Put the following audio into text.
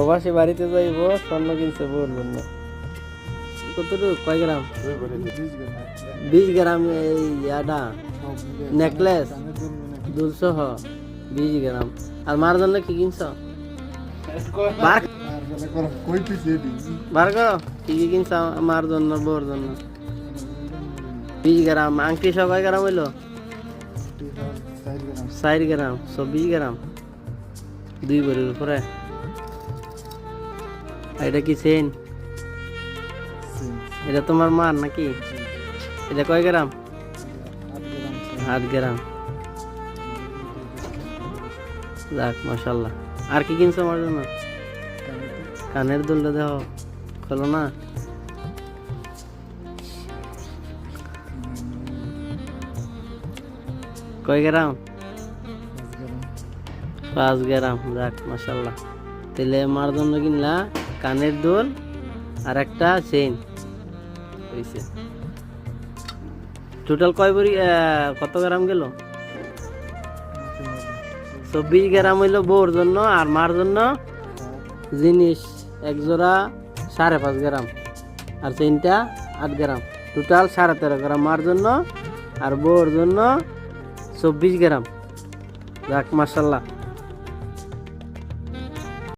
প্রবাসী বাড়িতে যাইব স্বর্ণ কিনছে বউর জন্য কতটুকু? কয় গ্রাম? বিশ গ্রাম এই ইয়াটা নেকলেস দুলসহ বিশ গ্রাম। আর মার জন্য কি কিনছ? বার বার করো কি কি কিনছ মার জন্য বউর জন্য? বিশ গ্রাম। আংটি সব কয় গ্রাম হইল? ষাট গ্রাম চব্বিশ গ্রাম। দুই ভরির উপরে। এটা কি চেন এটা তোমার মার নাকি? এটা কয় গ্রাম? আট গ্রাম। যাক মাসাল্লাহ আর কি কিনছো আমার জন্য? কানের দুলটা দেখো খোলো না। কয় গ্রাম? পাঁচ গ্রাম। যাক মাসাল্লাহ তাহলে মার জন্য কিনলা? কানের দুল আর একটা চেইন হয়েছে টোটাল কয় বড়ি কত গ্রাম গেল? চব্বিশ গ্রাম হইল বউর জন্য আর মার জন্য জিনিস এক জোড়া সাড়ে পাঁচ গ্রাম। আর চেইনটা আট গ্রাম। টোটাল সাড়ে তেরো গ্রাম মার জন্য আর বউর জন্য চব্বিশ গ্রাম। যাক মার্শাল্লাহ